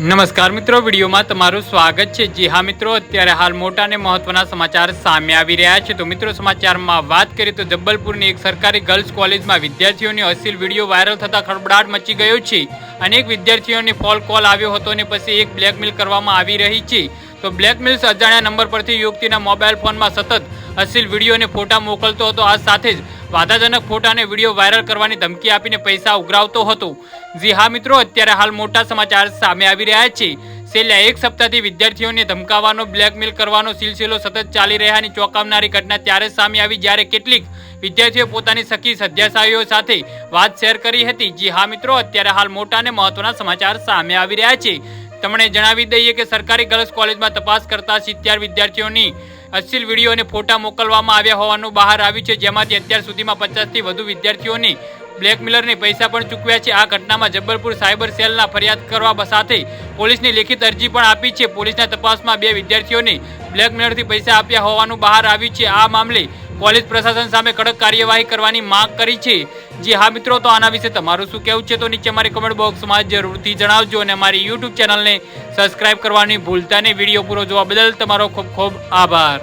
નમસ્કાર મિત્રો, વિડીયોમાં તમારું સ્વાગત છે. જી હા મિત્રો, અત્યારે હાલ મોટા અને મહત્વના સમાચાર સામે આવી રહ્યા છે. તો મિત્રો, સમાચારમાં વાત કરીએ તો જબ્બલપુરની એક સરકારી ગર્લ્સ કોલેજમાં વિદ્યાર્થીઓની અસીલ વીડિયો વાયરલ થતા ખળબડાટ મચી ગયો છે. અનેક વિદ્યાર્થીઓને ફોન કોલ આવ્યો હતો અને પછી એક બ્લેકમેલ કરવામાં આવી રહી છે. તો બ્લેકમેલ્સ અજાણ્યા નંબર પરથી યુવતીના મોબાઈલ ફોનમાં સતત અસીલ વીડિયો અને ફોટા મોકલતો હતો. આ સાથે જ વાદાજનક ફોટા અને વીડિયો વાયરલ કરવાની ધમકી આપીને પૈસા ઉઘરાવતો હતો. જી હા મિત્રો, અત્યારે હાલ મોટા સમાચાર સામે આવી રહ્યા છે. છેલ્લા એક સપ્તાહથી વિદ્યાર્થીઓને ધમકાવવાનો બ્લેકમેલ કરવાનો સિલસિલો સતત ચાલી રહ્યાની ચોંકાવનારી ઘટના ત્યારે સામે આવી જ્યારે કેટલીક વિદ્યાર્થીઓ પોતાની સખી સધ્યાશાળીઓ સાથે વાત શેર કરી હતી. જી હા મિત્રો, અત્યારે હાલ મોટા અને મહત્વના સમાચાર સામે આવી રહ્યા છે. તમને જણાવી દઈએ કે સરકારી ગર્લ્સ કોલેજમાં તપાસ કરતા સિત્યાર વિદ્યાર્થીઓની અશ્લીલ વીડિયો અને ફોટા મોકલવામાં આવ્યા હોવાનું બહાર આવ્યું છે, જેમાંથી અત્યાર સુધીમાં પચાસથી વધુ વિદ્યાર્થીઓને બ્લેકમેલરને પૈસા પણ ચૂકવ્યા છે. આ ઘટનામાં જબલપુર સાયબર સેલના ફરિયાદ કરવા સાથે પોલીસની લેખિત અરજી પણ આપી છે. પોલીસના તપાસમાં બે વિદ્યાર્થીઓને બ્લેકમેલથી પૈસા આપ્યા હોવાનું બહાર આવ્યું છે. આ મામલે પોલીસ પ્રશાસન સામે કડક કાર્યવાહી કરવાની માંગ કરી છે. જી હા મિત્રો, તો આના વિશે તમારું શું કહેવું છે? તો નીચે મારી કમેન્ટ બોક્સમાં જરૂરથી જણાવજો અને મારી યુટ્યુબ ચેનલને સબસ્ક્રાઇબ કરવાની ભૂલતા નહીં. વીડિયો પૂરો જોવા બદલ તમારો ખૂબ ખૂબ આભાર.